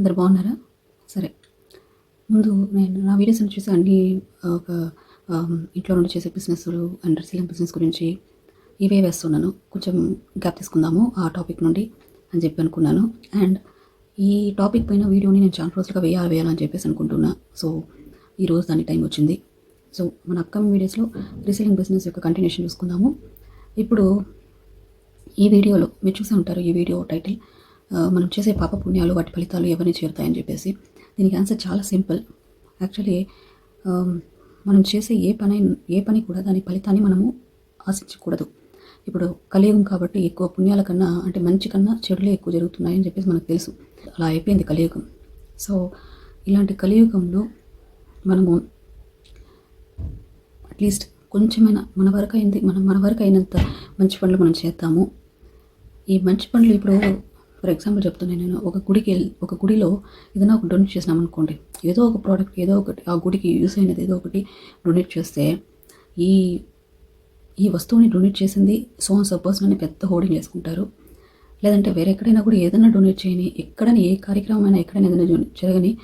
అందరు బాగున్నారా? సరే. ముందు నేను నా వీడియోస్ చూసి అన్ని ఒక ఇంట్లో నుండి చేసే బిజినెస్లు అండ్ రీసెలింగ్ బిజినెస్ గురించి ఇవే వేస్తున్నాను. కొంచెం గ్యాప్ తీసుకుందాము ఆ టాపిక్ నుండి అని చెప్పి అనుకున్నాను. అండ్ ఈ టాపిక్ పైన వీడియోని నేను చాలా రోజులుగా వేయాలి వేయాలని చెప్పేసి అనుకుంటున్నా. సో ఈరోజు దాని టైం వచ్చింది. సో మన అప్కమింగ్ వీడియోస్లో రీసెలింగ్ బిజినెస్ యొక్క కంటిన్యూషన్ చూసుకుందాము. ఇప్పుడు ఈ వీడియోలో మీరు చూసే ఉంటారు ఈ వీడియో టైటిల్ మనం చేసే పాప పుణ్యాలు వాటి ఫలితాలు ఎవరిని చేరుతాయని చెప్పేసి దీనికి ఆన్సర్ చాలా సింపుల్. యాక్చువల్లీ మనం చేసే ఏ పని ఏ పని కూడా దాని ఫలితాన్ని మనము ఆశించకూడదు. ఇప్పుడు కలియుగం కాబట్టి ఎక్కువ పుణ్యాల కన్నా అంటే మంచి కన్నా చెడులే ఎక్కువ జరుగుతున్నాయని చెప్పేసి మనకు తెలుసు. అలా అయిపోయింది కలియుగం. సో ఇలాంటి కలియుగంలో మనము అట్లీస్ట్ కొంచెమైనా మన వరకు అయింది మనం మన వరకు అయినంత మంచి పనులు మనం చేద్దాము. ఈ మంచి పనులు ఇప్పుడు ఫర్ ఎగ్జాంపుల్ చెప్తున్నాను నేను ఒక గుడికి వెళ్ళి ఒక గుడిలో ఏదైనా ఒక డొనేట్ చేసినాం అనుకోండి ఏదో ఒక ప్రోడక్ట్ ఏదో ఒకటి ఆ గుడికి యూస్ అయినది ఏదో ఒకటి డొనేట్ చేస్తే ఈ ఈ వస్తువుని డొనేట్ చేసింది సో సో పర్సన్ అని పెద్ద హోర్డింగ్ వేసుకుంటారు. లేదంటే వేరే ఎక్కడైనా కూడా ఏదైనా డొనేట్ చేయని ఎక్కడైనా ఏ కార్యక్రమం అయినా ఎక్కడైనా ఏదైనా జరగని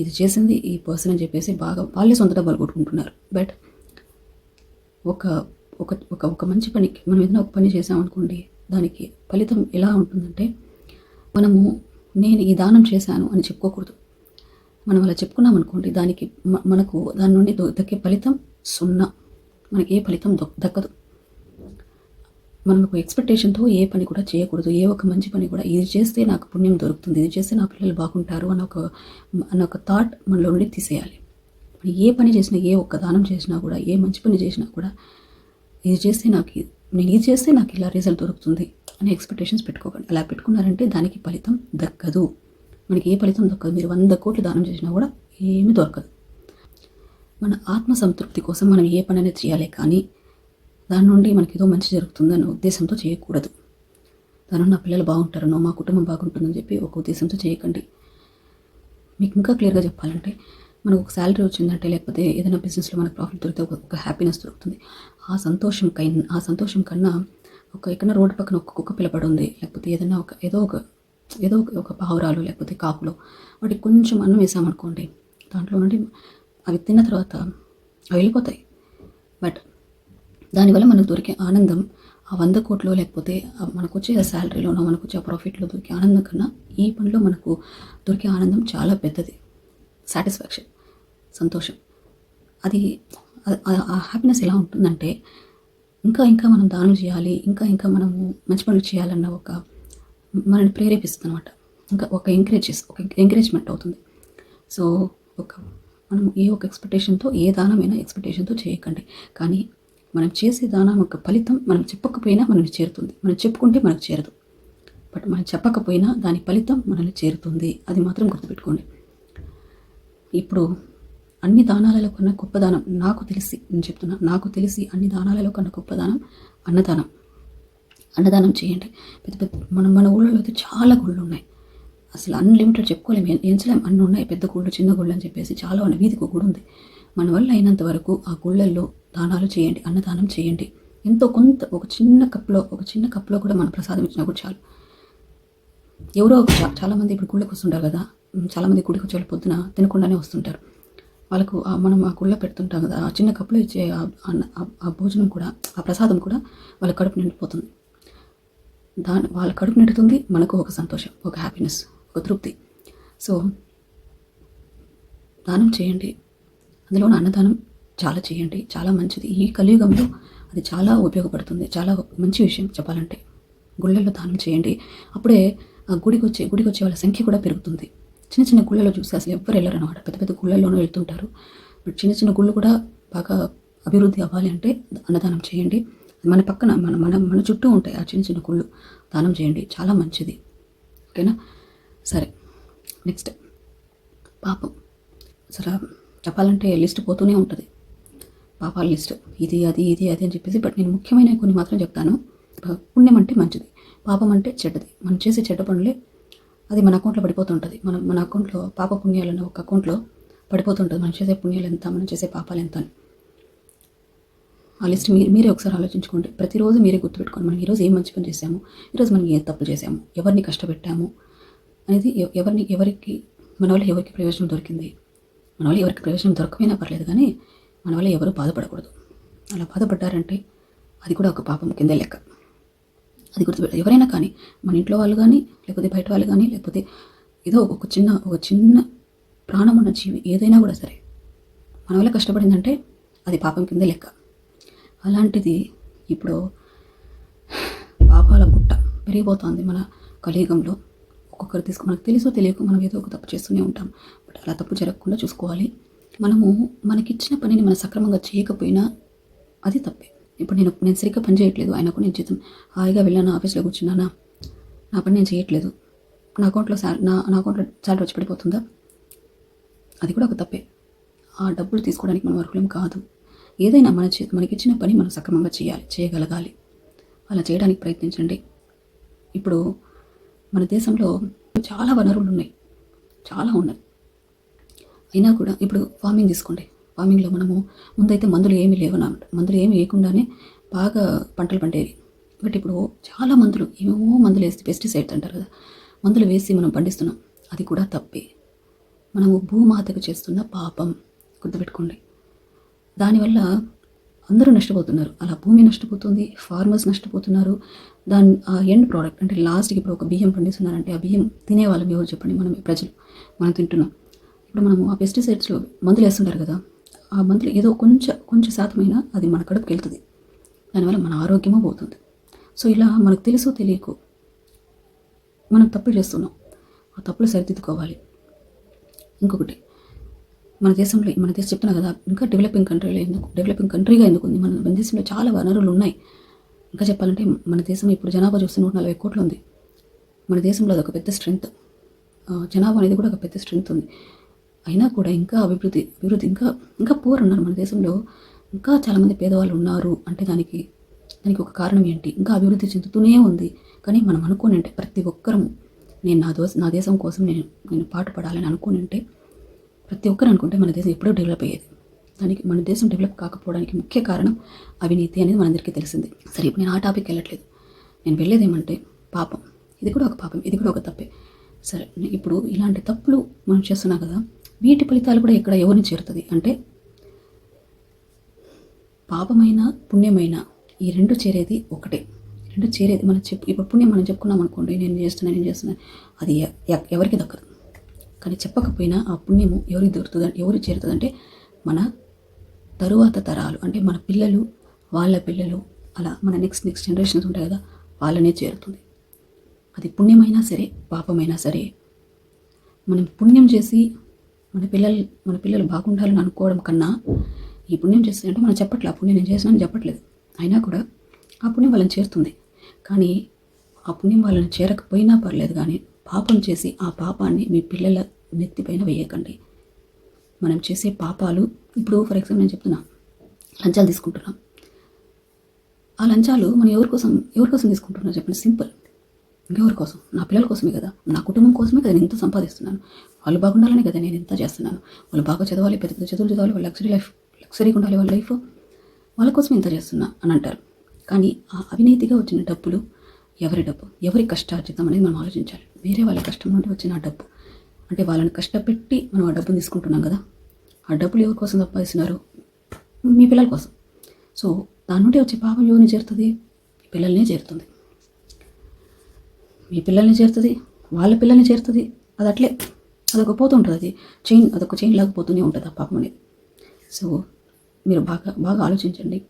ఇది చేసింది ఈ పర్సన్ అని చెప్పేసి బాగా వాళ్ళే సొంత డబ్బాలు కొట్టుకుంటున్నారు. బట్ ఒక ఒక ఒక ఒక మంచి పనికి మనం ఏదైనా ఒక పని చేసామనుకోండి దానికి ఫలితం ఎలా ఉంటుందంటే మనము నేను ఈ దానం చేశాను అని చెప్పుకోకూడదు. మనం అలా చెప్పుకున్నాం అనుకోండి దానికి మనకు దాని నుండి దొ- దక్కే ఫలితం సున్నా. మనకి ఏ ఫలితం దక్కదు. మనం ఒక ఎక్స్పెక్టేషన్తో ఏ పని కూడా చేయకూడదు. ఏ ఒక మంచి పని కూడా ఇది చేస్తే నాకు పుణ్యం దొరుకుతుంది ఇది చేస్తే నా పిల్లలు బాగుంటారు అన్న ఒక అన్న ఒక థాట్ మనలో నుండి తీసేయాలి. ఏ పని చేసినా ఏ ఒక్క దానం చేసినా కూడా ఏ మంచి పని చేసినా కూడా ఇది చేస్తే నాకు నేను ఇది చేస్తే నాకు ఇలా రిజల్ట్ దొరుకుతుంది అనే ఎక్స్పెక్టేషన్స్ పెట్టుకోకండి. అలా పెట్టుకున్నారంటే దానికి ఫలితం దక్కదు. మనకి ఏ ఫలితం దక్కదు? మీరు వంద కోట్లు దానం చేసినా కూడా ఏమీ దొరకదు. మన ఆత్మ సంతృప్తి కోసం మనం ఏ పని అనేది చేయాలి కానీ దాని నుండి మనకి ఏదో మంచి జరుగుతుందన్న ఉద్దేశంతో చేయకూడదు. దాని నా పిల్లలు బాగుంటారనో మా కుటుంబం బాగుంటుందని చెప్పి ఒక ఉద్దేశంతో చేయకండి. మీకు ఇంకా క్లియర్గా చెప్పాలంటే మనకు ఒక శాలరీ వచ్చిందంటే లేకపోతే ఏదైనా బిజినెస్లో మనకు ప్రాఫిట్ దొరికితే ఒక ఒక హ్యాపీనెస్ దొరుకుతుంది. ఆ సంతోషం కై ఆ సంతోషం కన్నా ఒక ఎక్కడైనా రోడ్డు పక్కన ఒక కుక్క పిలబడి ఉంది లేకపోతే ఏదైనా ఒక ఏదో ఒక ఏదో ఒక ఒక పావురాలు లేకపోతే కాకులు. వాటికి కొంచెం అన్నం వేసామనుకోండి దాంట్లో నుండి అవి తిన్న తర్వాత అవి వెళ్ళిపోతాయి. బట్ దానివల్ల మనకు దొరికే ఆనందం ఆ వంద కోట్లు లేకపోతే మనకు వచ్చే శాలరీలోనో మనకు వచ్చే ఆ ప్రాఫిట్లో దొరికే ఆనందం కన్నా ఈ పనిలో మనకు దొరికే ఆనందం చాలా పెద్దది. సాటిస్ఫాక్షన్ సంతోషం. అది ఆ- హ్యాపీనెస్ ఎలా ఉంటుందంటే ఇంకా ఇంకా మనం దానం చేయాలి ఇంకా ఇంకా మనము మంచి పనులు చేయాలన్న ఒక మనల్ని ప్రేరేపిస్తుంది అనమాట ఇంకా ఒక ఎంకరేజెస్ ఒక ఎంకరేజ్మెంట్ అవుతుంది. సో ఒక మనం ఏ ఒక ఎక్స్పెక్టేషన్తో ఏ దానమైనా ఎక్స్పెక్టేషన్తో చేయకండి. కానీ మనం చేసే దానం యొక్క ఫలితం మనం చెప్పకపోయినా మనల్ని చేరుతుంది. మనం చెప్పుకుంటే మనకు చేరదు. బట్ మనం చెప్పకపోయినా దాని ఫలితం మనల్ని చేరుతుంది. అది మాత్రం గుర్తుపెట్టుకోండి. ఇప్పుడు అన్ని దానాలలో కన్నా గొప్ప దానం నాకు తెలిసి నేను చెప్తున్నా నాకు తెలిసి అన్ని దానాలలో కన్నా గొప్ప దానం అన్నదానం. అన్నదానం చేయండి. పెద్ద పెద్ద మన మన ఊళ్ళలో అయితే చాలా గుళ్ళు ఉన్నాయి. అసలు అన్లిమిటెడ్ చెప్పుకోలేము. ఎంచలేం అన్ని ఉన్నాయి. పెద్ద గుళ్ళు చిన్న గుళ్ళు అని చెప్పేసి చాలా ఉన్నాయి. వీధికి గుడి ఉంది. మన వల్ల అయినంత వరకు ఆ గుళ్ళల్లో దానాలు చేయండి అన్నదానం చేయండి. ఎంతో కొంత ఒక చిన్న కప్లో ఒక చిన్న కప్లో కూడా మన ప్రసాదం ఇచ్చినా కూడా చాలు. ఎవరో ఒక చాలామంది ఇప్పుడు గుళ్ళకి వస్తుంటారు కదా. చాలామంది గుడికి వచ్చే పొద్దున తినకుండానే వస్తుంటారు. వాళ్ళకు మనం ఆ గుళ్ళ పెడుతుంటాం కదా ఆ చిన్న కప్పులో ఇచ్చే ఆ- ఆ భోజనం కూడా ఆ ప్రసాదం కూడా వాళ్ళ కడుపు నిండిపోతుంది. దాని వాళ్ళ కడుపు నిండుతుంది మనకు ఒక సంతోషం ఒక హ్యాపీనెస్ ఒక తృప్తి. సో దానం చేయండి. అందులో అన్నదానం చాలా చేయండి చాలా మంచిది. ఈ కలియుగంలో అది చాలా ఉపయోగపడుతుంది చాలా మంచి విషయం చెప్పాలంటే. గుళ్ళల్లో దానం చేయండి. అప్పుడే ఆ గుడికి వచ్చే గుడికి వచ్చే వాళ్ళ సంఖ్య కూడా పెరుగుతుంది. చిన్న చిన్న గుళ్ళలో చూసి అసలు ఎవ్వరు వెళ్ళరు అనమాట పెద్ద పెద్ద గుళ్ళల్లోనూ వెళ్తుంటారు. బట్ చిన్న చిన్న గుళ్ళు కూడా బాగా అభివృద్ధి అవ్వాలి అంటే అన్నదానం చేయండి. మన పక్కన మన మన మన చుట్టూ ఉంటాయి ఆ చిన్న చిన్న గుళ్ళు. దానం చేయండి. చాలా మంచిది. ఓకేనా? సరే. నెక్స్ట్. పాపం. అసలు చెప్పాలంటే లిస్ట్ పోతూనే ఉంటుంది. పాపాల లిస్ట్. ఇది అది ఇది అది అని చెప్పేసి. బట్ నేను ముఖ్యమైన కొన్ని మాత్రం చెప్తాను. పుణ్యం అంటే మంచిది. పాపం అంటే చెడ్డది. మనం చేసే చెడ్డ పనులే అది మన అకౌంట్లో పడిపోతుంటుంది. మనం మన అకౌంట్లో పాప పుణ్యాలన్న ఒక అకౌంట్లో పడిపోతుంటుంది. మనం చేసే పుణ్యాలు ఎంత మనం చేసే పాపాలు ఎంత అని. ఆ లిస్ట్ మీరు మీరే ఒకసారి ఆలోచించుకోండి. ప్రతిరోజు మీరే గుర్తుపెట్టుకోండి. మనం ఈరోజు ఏం మంచి పని చేశాము? ఈరోజు మనం ఏ తప్పు చేశాము? ఎవరిని కష్టపెట్టాము? అనేది ఎవ- ఎవరిని ఎవరికి మన వల్ల ఎవరికి ప్రయోజనం దొరికింది? మన వల్ల ఎవరికి ప్రయోజనం దొరకపోయినా పర్లేదు కానీ మన వల్ల ఎవరు బాధపడకూడదు. అలా బాధపడ్డారంటే అది కూడా ఒక పాపం కింద లెక్క. అది గుర్తుపెట్టాలి ఎవరైనా కానీ మన ఇంట్లో వాళ్ళు కానీ లేకపోతే బయట వాళ్ళు కానీ లేకపోతే ఏదో ఒక చిన్న ఒక చిన్న ప్రాణం ఉన్న జీవి ఏదైనా కూడా సరే మన వల్ల కష్టపడిందంటే అది పాపం కింద లెక్క. అలాంటిది ఇప్పుడు పాపాల బుట్ట పెరిగిపోతుంది మన కలియుగంలో ఒక్కొక్కరు తీసుకు మనకు తెలుసో తెలియక మనం ఏదో ఒక తప్పు చేస్తూనే ఉంటాం. బట్ అలా తప్పు జరగకుండా చూసుకోవాలి. మనము మనకిచ్చిన పనిని మనం సక్రమంగా చేయకపోయినా అది తప్పే. ఇప్పుడు నేను నేను సరిగ్గా పని చేయట్లేదు. ఆయనకు నేను జీతం హాయిగా వెళ్ళాను ఆఫీస్లో కూర్చున్నానా? నా పని నేను చేయట్లేదు. నా అకౌంట్లో శాల నా నా అకౌంట్లో శాలరీ వచ్చి పడిపోతుందా? అది కూడా ఒక తప్పే. ఆ డబ్బులు తీసుకోవడానికి మనం అర్హులం కాదు. ఏదైనా మన చే మనకిచ్చిన పని మనం సక్రమంగా చేయాలి చేయగలగాలి. అలా చేయడానికి ప్రయత్నించండి. ఇప్పుడు మన దేశంలో చాలా వనరులు ఉన్నాయి చాలా ఉన్నాయి. అయినా కూడా ఇప్పుడు ఫార్మింగ్ తీసుకోండి. ఫార్మింగ్లో మనము ముందైతే మందులు ఏమీ లేవు అన్నమాట మందులు ఏమి వేయకుండానే బాగా పంటలు పండేవి. బట్ ఇప్పుడు చాలా మందులు ఏమేమో మందులు వేసి పెస్టిసైడ్స్ అంటారు కదా మందులు వేసి మనం పండిస్తున్నాం. అది కూడా తప్పే. మనము భూమాతకు చేస్తున్న పాపం గుర్తుపెట్టుకోండి. దానివల్ల అందరూ నష్టపోతున్నారు. అలా భూమి నష్టపోతుంది ఫార్మర్స్ నష్టపోతున్నారు. దాని ఆ ఎండ్ ప్రోడక్ట్ అంటే లాస్ట్కి ఇప్పుడు ఒక బియ్యం పండిస్తున్నారంటే ఆ బియ్యం తినేవాళ్ళం ఎవరు చెప్పండి మనం ప్రజలు మనం తింటున్నాం. ఇప్పుడు మనము ఆ పెస్టిసైడ్స్లో మందులు వేస్తుంటారు కదా ఆ మందులు ఏదో కొంచెం కొంచెం శాతమైనా అది మన కడుపుకి వెళ్తుంది. దానివల్ల మన ఆరోగ్యము పోతుంది. సో ఇలా మనకు తెలుసో తెలియకు మనం తప్పులు చేస్తున్నాం. ఆ తప్పులు సరిదిద్దుకోవాలి. ఇంకొకటి మన దేశంలో మన దేశం చెప్తున్నా కదా ఇంకా డెవలపింగ్ కంట్రీలో ఎందుకు డెవలపింగ్ కంట్రీగా ఎందుకు ఉంది? మన మన దేశంలో చాలా వనరులు ఉన్నాయి. ఇంకా చెప్పాలంటే మన దేశం ఇప్పుడు జనాభా చూస్తే నూట నలభై కోట్లు ఉంది. మన దేశంలో అదొక పెద్ద స్ట్రెంగ్త్. జనాభా అనేది కూడా ఒక పెద్ద స్ట్రెంగ్త్ ఉంది. అయినా కూడా ఇంకా అభివృద్ధి అభివృద్ధి ఇంకా ఇంకా పూర్ ఉన్నారు మన దేశంలో. ఇంకా చాలామంది పేదవాళ్ళు ఉన్నారు అంటే దానికి దానికి ఒక కారణం ఏంటి? ఇంకా అభివృద్ధి చెందుతూనే ఉంది. కానీ మనం అనుకోని అంటే ప్రతి ఒక్కరము నేను నా దోశ నా దేశం కోసం నేను నేను పాటుపడాలని అనుకుని ఉంటే ప్రతి ఒక్కరు అనుకుంటే మన దేశం ఎప్పుడో డెవలప్ అయ్యేది. దానికి మన దేశం డెవలప్ కాకపోవడానికి ముఖ్య కారణం అవినీతి అనేది మనందరికీ తెలిసింది. సరే ఇప్పుడు నేను ఆ టాపిక్ వెళ్ళట్లేదు. నేను వెళ్ళేది ఏమంటే పాపం. ఇది కూడా ఒక పాపం ఇది కూడా ఒక తప్పే. సరే ఇప్పుడు ఇలాంటి తప్పులు మనం చేస్తున్నాం కదా వీటి ఫలితాలు కూడా ఇక్కడ ఎవరిని చేరుతుంది? అంటే పాపమైన పుణ్యమైన ఈ రెండు చేరేది ఒకటే. రెండు చేరేది మనం చెప్పు ఇప్పుడు పుణ్యం మనం చెప్పుకున్నాం అనుకోండి నేను చేస్తున్నాను నేను చేస్తున్నాను అది ఎ- ఎవరికి దక్కదు. కానీ చెప్పకపోయినా ఆ పుణ్యము ఎవరికి దొరుకుతుంది ఎవరు చేరుతుందంటే మన తరువాత తరాలు అంటే మన పిల్లలు వాళ్ళ పిల్లలు అలా మన నెక్స్ట్ నెక్స్ట్ జనరేషన్స్ ఉంటాయి కదా వాళ్ళనే చేరుతుంది. అది పుణ్యమైనా సరే పాపమైనా సరే మనం పుణ్యం చేసి మన పిల్లలు మన పిల్లలు బాగుండాలని అనుకోవడం కన్నా ఈ పుణ్యం చేస్తుందంటే మనం చెప్పట్లే ఆ పుణ్యం నేను చేసినాను చెప్పట్లేదు. అయినా కూడా ఆ పుణ్యం వాళ్ళని చేరుతుంది. కానీ ఆ పుణ్యం వాళ్ళని చేరకపోయినా పర్లేదు కానీ పాపం చేసి ఆ పాపాన్ని మీ పిల్లల నెత్తిపైన వేయకండి. మనం చేసే పాపాలు ఇప్పుడు ఫర్ ఎగ్జాంపుల్ నేను చెప్తున్నా లంచాలు తీసుకుంటున్నాం. ఆ లంచాలు మనం ఎవరి కోసం ఎవరి కోసం తీసుకుంటున్నాం? చెప్పండి సింపుల్ ఇంకెవరి కోసం? నా పిల్లల కోసమే కదా? నా కుటుంబం కోసమే కదా నేను ఇంత సంపాదిస్తున్నాను? వాళ్ళు బాగుండాలనే కదా నేను ఇంత చేస్తున్నాను? వాళ్ళు బాగా చదవాలి పెద్ద పెద్ద చదువులు చదవాలి వాళ్ళ లగ్జరీ లైఫ్ లగ్జరీగా ఉండాలి వాళ్ళ లైఫ్ వాళ్ళ కోసం ఇంత చేస్తున్నా అని అంటారు. కానీ ఆ అవినీతిగా వచ్చిన డబ్బులు ఎవరి డబ్బు? ఎవరి కష్టార్జితం అనేది మనం ఆలోచించాలి. వేరే వాళ్ళ కష్టం నుండి వచ్చిన ఆ డబ్బు. అంటే వాళ్ళని కష్టపెట్టి మనం ఆ డబ్బును తీసుకుంటున్నాం కదా? ఆ డబ్బులు ఎవరి కోసం సంపాదిస్తున్నారు? మీ పిల్లల కోసం. సో దాని నుండి వచ్చే పాపం ఎవరిని చేరుతుంది? పిల్లల్నే చేరుతుంది. మీ పిల్లల్ని చేరుతుంది వాళ్ళ పిల్లల్ని చేరుతుంది. అది అట్లే అదొక పోతూ ఉంటుంది అది. చైన్ అదొక చైన్ లాగా పోతూనే ఉంటుంది ఆ పాపం అనేది. సో మీరు బాగా బాగా ఆలోచించండి.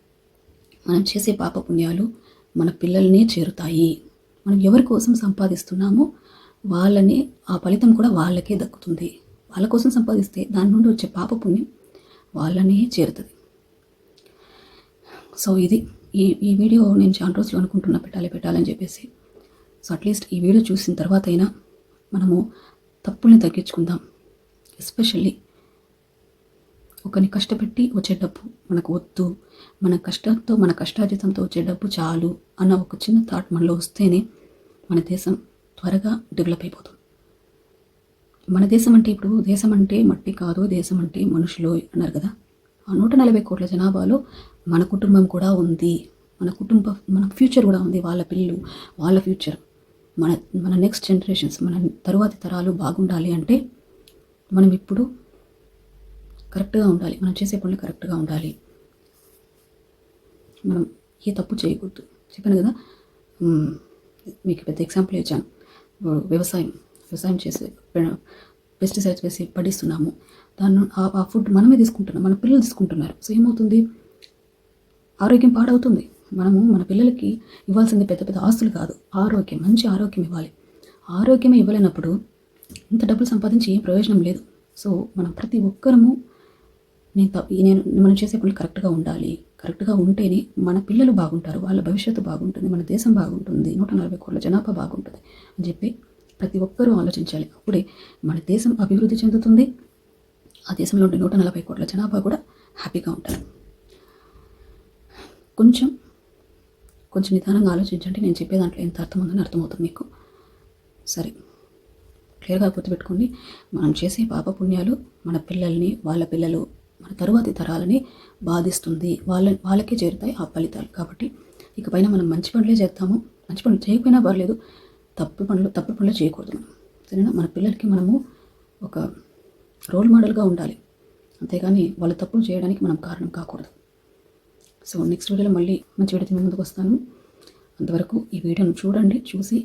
మనం చేసే పాప పుణ్యాలు మన పిల్లల్నే చేరుతాయి. మనం ఎవరి కోసం సంపాదిస్తున్నామో వాళ్ళని ఆ ఫలితం కూడా వాళ్ళకే దక్కుతుంది. వాళ్ళ కోసం సంపాదిస్తే దాని నుండి వచ్చే పాప పుణ్యం వాళ్ళనే చేరుతుంది. సో ఇది ఈ ఈ వీడియో నేను చాలా రోజులు అనుకుంటున్నా పెట్టాలి పెట్టాలని చెప్పేసి. సో అట్లీస్ట్ ఈ వీడియో చూసిన తర్వాత అయినా మనము తప్పుల్ని తగ్గించుకుందాం. ఎస్పెషల్లీ ఒకరిని కష్టపెట్టి వచ్చే డబ్బు మనకు వద్దు. మన కష్టంతో మన కష్టార్జితంతో వచ్చే డబ్బు చాలు అన్న ఒక చిన్న థాట్ మనలో వస్తేనే మన దేశం త్వరగా డెవలప్ అయిపోతుంది. మన దేశం అంటే ఇప్పుడు దేశం అంటే మట్టి కాదు దేశం అంటే మనుషులు అన్నారు కదా. ఆ నూట నలభై కోట్ల జనాభాలో మన కుటుంబం కూడా ఉంది. మన కుటుంబ మన ఫ్యూచర్ కూడా ఉంది. వాళ్ళ పిల్లలు వాళ్ళ ఫ్యూచర్ మన మన నెక్స్ట్ జనరేషన్స్ మన తరువాతి తరాలు బాగుండాలి అంటే మనం ఇప్పుడు కరెక్ట్గా ఉండాలి. మనం చేసే పనులు కరెక్ట్గా ఉండాలి. మనం ఏ తప్పు చేయకూడదు. చెప్పాను కదా? మీకు పెద్ద ఎగ్జాంపుల్ ఇచ్చాను. వ్యవసాయం వ్యవసాయం చేసే పెస్టిసైడ్స్ వేసి పడిస్తున్నాము. దాన్ని ఆ- ఆ ఫుడ్ మనమే తీసుకుంటున్నాం. మన పిల్లలు తీసుకుంటున్నారు. సో ఏమవుతుంది? ఆరోగ్యం పాడవుతుంది. మనము మన పిల్లలకి ఇవ్వాల్సింది పెద్ద పెద్ద ఆస్తులు కాదు. ఆరోగ్యం మంచి ఆరోగ్యం ఇవ్వాలి. ఆరోగ్యమే ఇవ్వలేనప్పుడు ఇంత డబ్బులు సంపాదించి ఏం ప్రయోజనం లేదు. సో మనం ప్రతి ఒక్కరము నేను త- ఈ నేను మనం చేసే పనులు కరెక్ట్గా ఉండాలి. కరెక్ట్గా ఉంటేనే మన పిల్లలు బాగుంటారు. వాళ్ళ భవిష్యత్తు బాగుంటుంది. మన దేశం బాగుంటుంది. నూట నలభై కోట్ల జనాభా బాగుంటుంది అని చెప్పి ప్రతి ఒక్కరూ ఆలోచించాలి. అప్పుడే మన దేశం అభివృద్ధి చెందుతుంది. ఆ దేశంలో ఉండే నూట నలభై కోట్ల జనాభా కూడా హ్యాపీగా ఉంటారు. కొంచెం కొంచెం నిదానంగా ఆలోచించండి. నేను చెప్పే దాంట్లో ఎంత అర్థం ఉందని అర్థమవుతుంది మీకు. సరే. క్లియర్గా గుర్తుపెట్టుకోండి. మనం చేసే పాప పుణ్యాలు మన పిల్లల్ని వాళ్ళ పిల్లలు మన తరువాతి తరాలని బాధిస్తుంది. వాళ్ళ వాళ్ళకే చేరుతాయి ఆ ఫలితాలు. కాబట్టి ఇకపైన మనం మంచి పనులే చేస్తాము. మంచి పనులు చేయకపోయినా పర్లేదు. తప్పు పనులు తప్పు పనులు చేయకూడదు మనం. సరేనా? మన పిల్లలకి మనము ఒక రోల్ మోడల్గా ఉండాలి. అంతేగాని వాళ్ళ తప్పులు చేయడానికి మనం కారణం కాకూడదు. సో నెక్స్ట్ వీడియోలో మళ్ళీ మంచి వీడియో ముందుకు వస్తాను. అంతవరకు ఈ వీడియోను చూడండి చూసి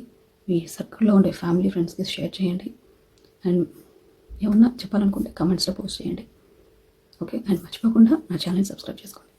మీ సర్కిల్లో ఉండే ఫ్యామిలీ ఫ్రెండ్స్కి షేర్ చేయండి. అండ్ ఏమన్నా చెప్పాలనుకుంటే కమెంట్స్లో పోస్ట్ చేయండి. ఓకే? అండ్ మర్చిపోకుండా నా ఛానల్ సబ్స్క్రైబ్ చేసుకోండి.